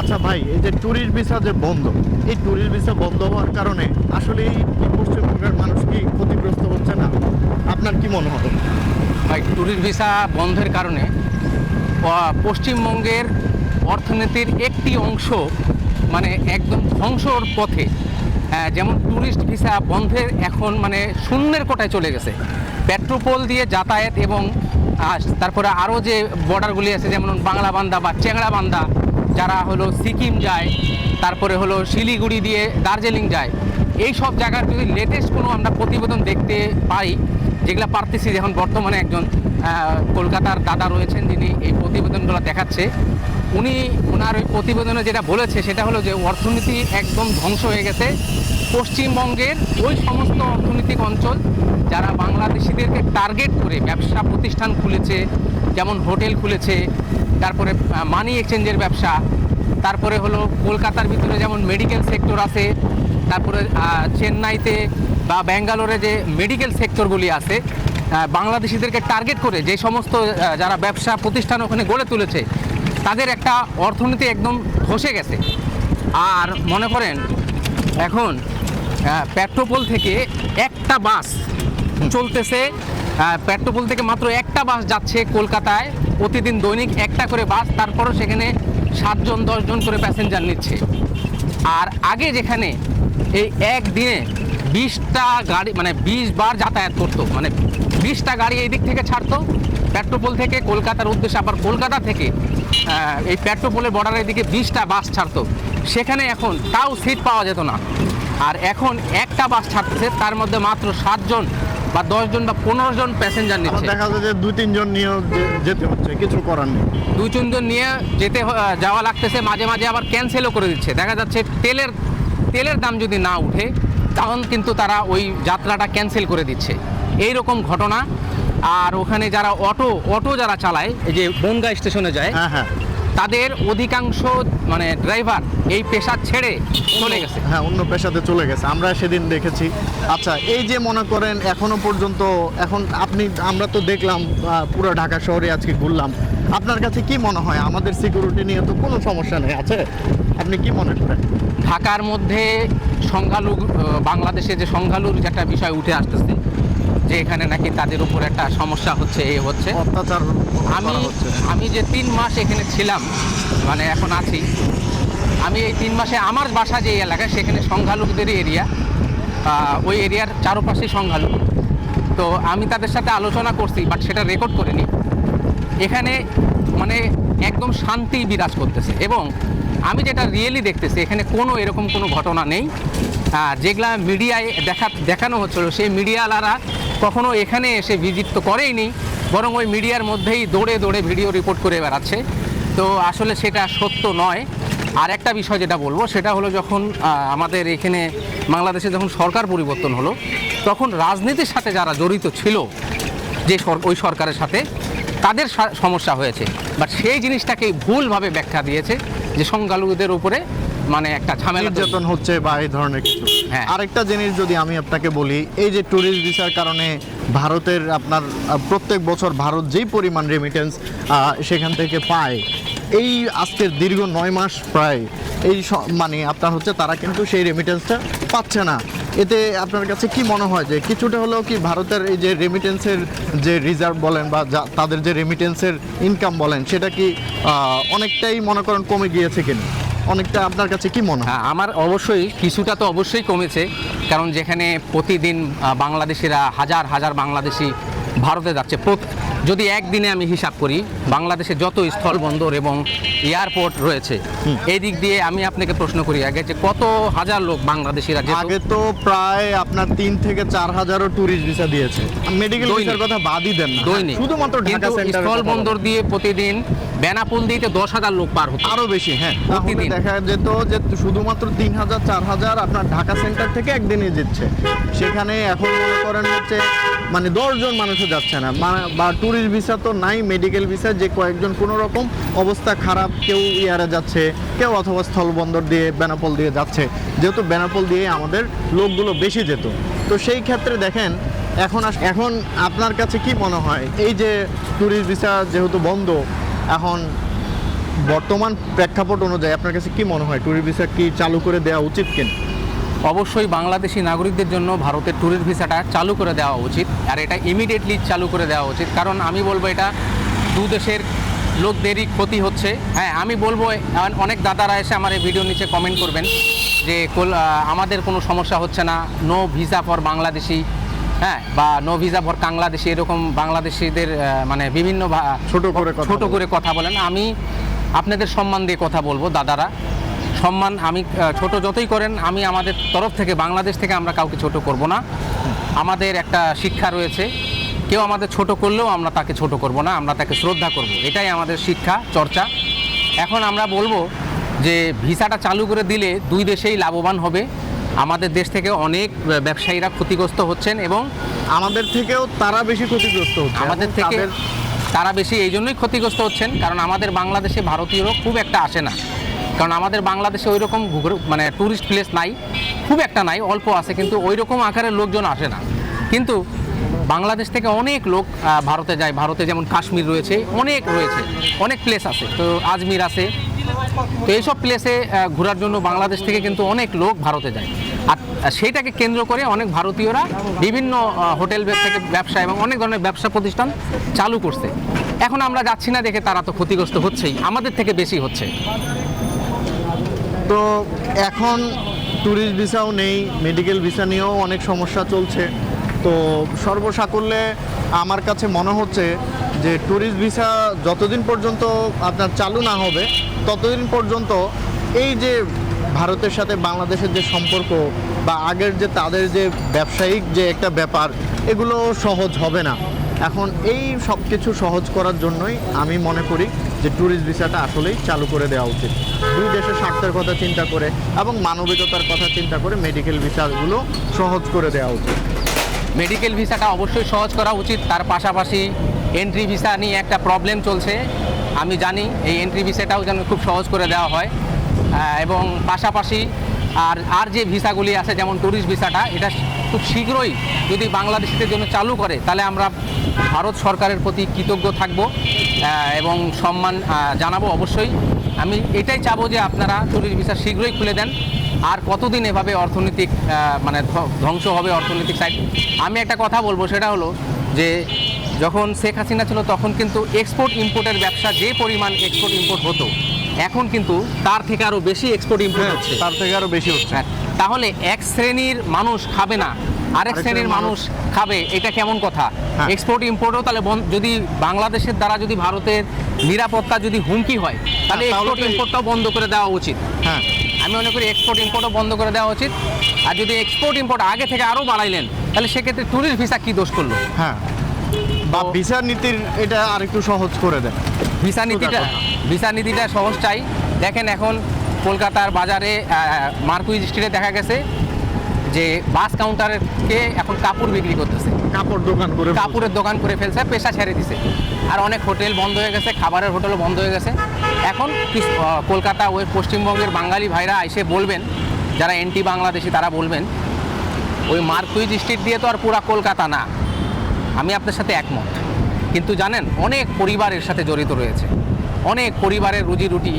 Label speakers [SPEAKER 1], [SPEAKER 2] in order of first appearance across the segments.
[SPEAKER 1] আচ্ছা ভাই, এই যে ট্যুরিস্ট ভিসা যে বন্ধ, এই ট্যুরিস্ট ভিসা বন্ধ হওয়ার কারণে আসলে এই পশ্চিমবঙ্গের মানুষ কি ক্ষতিগ্রস্ত হচ্ছে না? আপনার কি মনে হয়?
[SPEAKER 2] ভাই ট্যুরিস্ট ভিসা বন্ধের কারণে পশ্চিমবঙ্গের অর্থনীতির একটি অংশ মানে একদম ধ্বংসর পথে যেমন ট্যুরিস্ট ভিসা বন্ধের এখন মানে শূন্যের কোটায় চলে গেছে। পেট্রোপোল দিয়ে যাতায়াত এবং তারপরে আরও যে বর্ডারগুলি আছে, যেমন বাংলা বান্দা বা চেংড়া বান্দা যারা হলো সিকিম যায়, তারপরে হলো শিলিগুড়ি দিয়ে দার্জিলিং যায়, এই সব জায়গার যদি লেটেস্ট কোনো আমরা প্রতিবেদন দেখতে পাই, যেগুলো পারতেছি এখন বর্তমানে একজন কলকাতার দাদা রয়েছেন যিনি এই প্রতিবেদনগুলো দেখাচ্ছে, উনি ওনার ওই প্রতিবেদনে যেটা বলেছে সেটা হলো যে অর্থনীতি একদম ধ্বংস হয়ে গেছে। পশ্চিমবঙ্গের ওই সমস্ত অর্থনৈতিক অঞ্চল, যারা বাংলাদেশিদেরকে টার্গেট করে ব্যবসা প্রতিষ্ঠান খুলেছে, যেমন হোটেল খুলেছে তারপরে মানি এক্সচেঞ্জের ব্যবসা, তারপরে হলো কলকাতার ভিতরে যেমন মেডিকেল সেক্টর আছে, তারপরে চেন্নাইতে বা ব্যাঙ্গালোরে যে মেডিকেল সেক্টরগুলি আছে বাংলাদেশিদেরকে টার্গেট করে যে সমস্ত যারা ব্যবসা প্রতিষ্ঠান ওখানে গড়ে তুলেছে, তাদের একটা অর্থনীতি একদম ধসে গেছে। আর মনে করেন, এখন পেট্রোপোল থেকে একটা বাস চলতেছে পেট্রোপোল থেকে মাত্র একটা বাস যাচ্ছে কলকাতায় প্রতিদিন দৈনিক একটা করে বাস, তারপরও সেখানে সাতজন, দশজন করে প্যাসেঞ্জার নিচ্ছে। আর আগে যেখানে এই একদিনে বিশটা গাড়ি মানে বিশ বার যাতায়াত করতো মানে বিশটা গাড়ি এই দিক থেকে ছাড়তো, পেট্রোপোল থেকে কলকাতার উদ্দেশ্যে, আবার কলকাতা থেকে এই পেট্রোপোলের বর্ডারের দিকে বিশটা বাস ছাড়তো। সেখানে এখন তাও সিট পাওয়া যেত না। আর এখন একটা বাস ছাড়তেছে, তার মধ্যে মাত্র সাতজন বা দশজন বা পনেরো জন প্যাসেঞ্জার নিচ্ছে।
[SPEAKER 1] দেখা যায় যে দুই তিনজন নিয়েও যেতে হচ্ছে কিছু করার নেই।
[SPEAKER 2] দুই তিনজন নিয়ে যেতে যাওয়া লাগতেছে মাঝে মাঝে আবার ক্যান্সেলও করে দিচ্ছে। দেখা যাচ্ছে তেলের তেলের দাম যদি না উঠে তখন কিন্তু তারা ওই যাত্রাটা ক্যান্সেল করে দিচ্ছে। এই রকম ঘটনা। আর ওখানে যারা অটো অটো যারা চালায় এই যে বনগা স্টেশনে যায়
[SPEAKER 1] হ্যাঁ হ্যাঁ।
[SPEAKER 2] তাদের অধিকাংশ মানে ড্রাইভার এই পেশা ছেড়ে চলে গেছে।
[SPEAKER 1] হ্যাঁ অন্য পেশাতে চলে গেছে। আমরা সেদিন দেখেছি। আচ্ছা এই যে মনে করেন এখনও পর্যন্ত এখন আপনি আমরা তো দেখলাম পুরো ঢাকা শহরে আজকে ঘুরলাম। আপনার কাছে কি মনে হয়? আমাদের সিকিউরিটি নিয়ে তো কোনো সমস্যা নেই আছে? আপনি কি মনে করেন?
[SPEAKER 2] ঢাকার মধ্যে সংখ্যালঘু বাংলাদেশে যে সংখ্যালঘুর যে একটা বিষয় উঠে আসতেছে যে এখানে নাকি তাদের উপর একটা সমস্যা হচ্ছে এ হচ্ছে।
[SPEAKER 1] অত্যাচার
[SPEAKER 2] আমি আমি যে তিন মাস এখানে ছিলাম মানে এখন আছি আমি এই তিন মাসে আমার বাসা যে এলাকা সেখানে সংখ্যালঘুদেরই এরিয়া ওই এরিয়ার চারপাশেই সংখ্যালঘু। তো আমি তাদের সাথে আলোচনা করছি বাট সেটা রেকর্ড করিনি। এখানে মানে একদম শান্তি বিরাজ করতেছে এবং আমি যেটা রিয়েলি দেখতেছি এখানে কোনো এরকম কোনো ঘটনা নেই। যেগুলা মিডিয়ায় দেখা দেখানো হচ্ছিল সেই মিডিয়ালারা কখনো এখানে এসে ভিজিট তো করেই নি বরং ওই মিডিয়ার মধ্যেই দৌড়ে দৌড়ে ভিডিও রিপোর্ট করে বেড়াচ্ছে। তো আসলে সেটা সত্য নয়। আর একটা বিষয় যেটা বলব, সেটা হলো যখন আমাদের এখানে বাংলাদেশে যখন সরকার পরিবর্তন হলো, তখন রাজনীতির সাথে যারা জড়িত ছিল, যে ওই সরকারের সাথে, তাদের সমস্যা হয়েছে। বাট সেই জিনিসটাকে ভুলভাবে ব্যাখ্যা দিয়েছে যে সংখ্যালঘুদের উপরে মানে একটা ঝামেলা।
[SPEAKER 1] নির্যাতন হচ্ছে বা এই ধরনের কিছু
[SPEAKER 2] হ্যাঁ।
[SPEAKER 1] আরেকটা জিনিস যদি আমি আপনাকে বলি এই যে ট্যুরিস্ট ভিসার কারণে ভারতের আপনার প্রত্যেক বছর ভারত যেই পরিমাণ রেমিটেন্স সেখান থেকে পায় এই আজকের দীর্ঘ নয় মাস প্রায় এই মানে আপনার হচ্ছে তারা কিন্তু সেই রেমিটেন্সটা পাচ্ছে না এতে আপনার কাছে কি মনে হয় যে কিছুটা হলেও কি ভারতের এই যে রেমিটেন্সের যে রিজার্ভ বলেন বা যা- তাদের যে রেমিটেন্সের ইনকাম বলেন সেটা কি অনেকটাই মনে করেন কমে গিয়েছে কিনা অনেকটা আপনার কাছে কি মনে হয়?
[SPEAKER 2] হ্যাঁ আমার অবশ্যই কিছুটা তো অবশ্যই কমেছে, কারণ যেখানে প্রতিদিন বাংলাদেশিরা হাজার হাজার বাংলাদেশি ভারতে যাচ্ছে। যদি একদিনে আমি হিসাব করি বাংলাদেশে যত স্থলবন্দর এবং এয়ারপোর্ট রয়েছে এই দিক দিয়ে আমি আপনাকে প্রশ্ন করি আগে যে কত হাজার লোক বাংলাদেশিরা
[SPEAKER 1] আগে তো প্রায় আপনার তিন থেকে চার হাজারও ট্যুরিস্ট ভিসা দিয়েছে। মেডিকেল ভিসার কথা বাদই দেন না।
[SPEAKER 2] দৈনিক।
[SPEAKER 1] শুধুমাত্র ঢাকা সেন্টার
[SPEAKER 2] স্থল বন্দর দিয়ে প্রতিদিন বেনাপুল দিতে দশ হাজার লোক পার হতো।
[SPEAKER 1] আরও বেশি হ্যাঁ। তাহলে
[SPEAKER 2] প্রতিদিন।
[SPEAKER 1] দেখা যেত যে শুধুমাত্র তিন হাজার চার হাজার আপনার ঢাকা সেন্টার থেকে একদিনে যেচ্ছে। সেখানে এখন মনে করেন হচ্ছে মানে দশজন মানুষও যাচ্ছে না। মানে- বা ট্যুরিস্ট ভিসা তো নাই মেডিকেল ভিসা, যে কয়েকজন কোনো রকম অবস্থা খারাপ, কেউ ইয়ারে যাচ্ছে, কেউ অথবা স্থলবন্দর দিয়ে বেনাপোল দিয়ে যাচ্ছে। যেহেতু বেনাপোল দিয়ে আমাদের লোকগুলো বেশি যেত। তো সেই ক্ষেত্রে দেখেন, এখন এখন আপনার কাছে কি মনে হয়? এই যে ট্যুরিস্ট ভিসা যেহেতু বন্ধ, এখন বর্তমান প্রেক্ষাপট অনুযায়ী আপনার কাছে কি মনে হয়? ট্যুরিস্ট ভিসা কি চালু করে দেওয়া উচিত কিনা?
[SPEAKER 2] অবশ্যই বাংলাদেশি নাগরিকদের জন্য ভারতের ট্যুরিস্ট ভিসাটা চালু করে দেওয়া উচিত আর এটা ইমিডিয়েটলি চালু করে দেওয়া উচিত। কারণ আমি বলব এটা দু দেশের লোকদেরই ক্ষতি হচ্ছে। হ্যাঁ আমি বলব অনেক দাদারা এসে আমার এই ভিডিও নিচে কমেন্ট করবেন যে আমাদের কোনো সমস্যা হচ্ছে না? নো ভিসা ফর বাংলাদেশি হ্যাঁ বা নো ভিসা ফর বাংলাদেশি এরকম বাংলাদেশিদের মানে বিভিন্ন
[SPEAKER 1] ছোট করে
[SPEAKER 2] ছোট করে কথা বলেন। আমি আপনাদের সম্মান দিয়ে কথা বলব দাদারা। সম্মান আমি ছোট যতই করেন আমি আমাদের তরফ থেকে বাংলাদেশ থেকে আমরা কাউকে ছোট করব না। আমাদের একটা শিক্ষা রয়েছে। কেউ আমাদের ছোট করলেও আমরা তাকে ছোট করব না আমরা তাকে শ্রদ্ধা করব। এটাই আমাদের শিক্ষা চর্চা। এখন আমরা বলব যে ভিসাটা চালু করে দিলে দুই দেশেই লাভবান হবে। আমাদের দেশ থেকে অনেক ব্যবসায়ীরা ক্ষতিগ্রস্ত হচ্ছেন এবং
[SPEAKER 1] আমাদের থেকেও তারা বেশি ক্ষতিগ্রস্ত হচ্ছে।
[SPEAKER 2] আমাদের থেকে তারা বেশি এই জন্যই ক্ষতিগ্রস্ত হচ্ছেন কারণ আমাদের বাংলাদেশে ভারতীয়রও খুব একটা আসে না। কারণ আমাদের বাংলাদেশে ওই রকম মানে ট্যুরিস্ট প্লেস নাই। খুব একটা নাই, অল্প আছে, কিন্তু ওই রকম আকারের লোকজন আসে না। কিন্তু বাংলাদেশ থেকে অনেক লোক ভারতে যায়। ভারতে যেমন কাশ্মীর রয়েছে, অনেক রয়েছে, অনেক প্লেস আছে। তো আজমির আছে। তো এইসব প্লেসে ঘোরার জন্য বাংলাদেশ থেকে কিন্তু অনেক লোক ভারতে যায়। আর সেইটাকে কেন্দ্র করে অনেক ভারতীয়রা বিভিন্ন হোটেল থেকে ব্যবসা এবং অনেক ধরনের ব্যবসা প্রতিষ্ঠান চালু করছে। এখন আমরা যাচ্ছি না দেখে তারা তো ক্ষতিগ্রস্ত হচ্ছেই। আমাদের থেকে বেশি হচ্ছে।
[SPEAKER 1] তো এখন ট্যুরিস্ট ভিসাও নেই মেডিকেল ভিসা নিয়েও অনেক সমস্যা চলছে। তো সর্বসাকল্যে আমার কাছে মনে হচ্ছে যে ট্যুরিস্ট ভিসা যতদিন পর্যন্ত আপনার চালু না হবে, ততদিন পর্যন্ত এই যে ভারতের সাথে বাংলাদেশের যে সম্পর্ক বা আগের যে তাদের যে ব্যবসায়িক যে একটা ব্যাপার, এগুলো সহজ হবে না। এখন এই সব কিছু সহজ করার জন্যই আমি মনে করি যে ট্যুরিস্ট ভিসাটা আসলেই চালু করে দেওয়া উচিত। দুই দেশের স্বার্থের কথা চিন্তা করে এবং মানবিকতার কথা চিন্তা করে মেডিকেল ভিসাগুলো সহজ করে দেওয়া উচিত।
[SPEAKER 2] মেডিকেল ভিসাটা অবশ্যই সহজ করা উচিত। তার পাশাপাশি এন্ট্রি ভিসা নিয়ে একটা প্রবলেম চলছে। আমি জানি এই এন্ট্রি ভিসাটাও যেন খুব সহজ করে দেওয়া হয়। এবং পাশাপাশি আর আর যে ভিসাগুলি আছে, যেমন ট্যুরিস্ট ভিসাটা এটা খুব শীঘ্রই যদি বাংলাদেশিদের জন্য চালু করে, তাহলে আমরা ভারত সরকারের প্রতি কৃতজ্ঞ থাকব। এবং সম্মান জানাব অবশ্যই। আমি এটাই চাবো যে আপনারা ট্যুরিস্ট ভিসা শীঘ্রই খুলে দেন। আর কতদিন এভাবে অর্থনৈতিক মানে ধ্বংস হবে অর্থনৈতিক সাইড আমি একটা কথা বলব সেটা হলো যে যখন শেখ হাসিনা ছিল তখন কিন্তু এক্সপোর্ট ইম্পোর্টের ব্যবসা যে পরিমাণ এক্সপোর্ট ইম্পোর্ট হতো এখন কিন্তু তার থেকে আরও বেশি এক্সপোর্ট ইম্পোর্ট হচ্ছে।
[SPEAKER 1] তার থেকে আরও বেশি হচ্ছে।
[SPEAKER 2] হ্যাঁ, তাহলে এক শ্রেণির মানুষ খাবে না। আরেক শ্রেণির মানুষ। খাবে এটা কেমন কথা?
[SPEAKER 1] হ্যাঁ।
[SPEAKER 2] এক্সপোর্ট ইম্পোর্টও তাহলে যদি বাংলাদেশের দ্বারা যদি ভারতের নিরাপত্তা যদি হুমকি হয় তাহলে
[SPEAKER 1] হ্যাঁ, তাহলে
[SPEAKER 2] এক্সপোর্ট ইম্পোর্টটাও বন্ধ করে দেওয়া উচিত।
[SPEAKER 1] হ্যাঁ।
[SPEAKER 2] আমি মনে করি এক্সপোর্ট ইম্পোর্টও বন্ধ করে দেওয়া উচিত। আর যদি এক্সপোর্ট ইম্পোর্ট আগে থেকে আরও বাড়াইলেন তাহলে সেক্ষেত্রে ট্যুরিস্ট ভিসা কী দোষ করল?
[SPEAKER 1] হ্যাঁ। বা ভিসা নীতির এটা আরেকটু সহজ করে দেয়
[SPEAKER 2] ভিসা নীতিটা ভিসা নীতিটা সহজ চাই। দেখেন এখন কলকাতার বাজারে মার্কুইজ স্ট্রিটে দেখা গেছে যে বাস কাউন্টারকে এখন কাপড় বিক্রি করতেছে।
[SPEAKER 1] কাপড় দোকান করে
[SPEAKER 2] কাপড়ের দোকান করে ফেলছে পেশা ছেড়ে দিছে। আর অনেক হোটেল বন্ধ হয়ে গেছে খাবারের হোটেলও বন্ধ হয়ে গেছে। এখন কলকাতা ওই পশ্চিমবঙ্গের বাঙালি ভাইরা এসে বলবেন যারা এন্টি বাংলাদেশি তারা বলবেন ওই মার্কুইজ স্ট্রিট দিয়ে তো আর পুরা কলকাতা না। আমি আপনার সাথে একমত। কিন্তু জানেন অনেক পরিবারের সাথে জড়িত রয়েছে। অনেক পরিবারের রুজি রুটি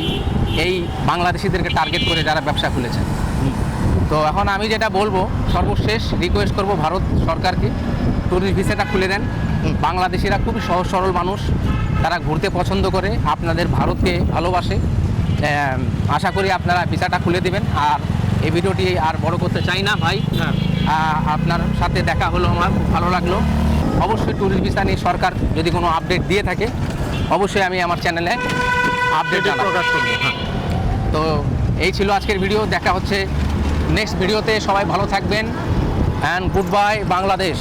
[SPEAKER 2] এই বাংলাদেশিদেরকে টার্গেট করে যারা ব্যবসা খুলেছে। তো এখন আমি যেটা বলব সর্বশেষ রিকোয়েস্ট করব ভারত সরকারকে ট্যুরিস্ট ভিসাটা খুলে দেন। বাংলাদেশিরা খুবই সহজ সরল মানুষ তারা ঘুরতে পছন্দ করে আপনাদের ভারতকে ভালোবাসে। আশা করি আপনারা ভিসাটা খুলে দেবেন। আর এই ভিডিওটি আর বড় করতে চাই না ভাই।
[SPEAKER 1] হ্যাঁ।
[SPEAKER 2] আপনার সাথে দেখা হলো আমার খুব ভালো লাগল। অবশ্যই ট্যুরিস্ট ভিসা নিয়ে সরকার যদি কোনো আপডেট দিয়ে থাকে অবশ্যই আমি আমার চ্যানেলে আপডেট
[SPEAKER 1] প্রকাশ করব হ্যাঁ।
[SPEAKER 2] তো এই ছিল আজকের ভিডিও দেখা হচ্ছে নেক্সট ভিডিওতে সবাই ভালো থাকবেন অ্যান্ড গুড বাই বাংলাদেশ।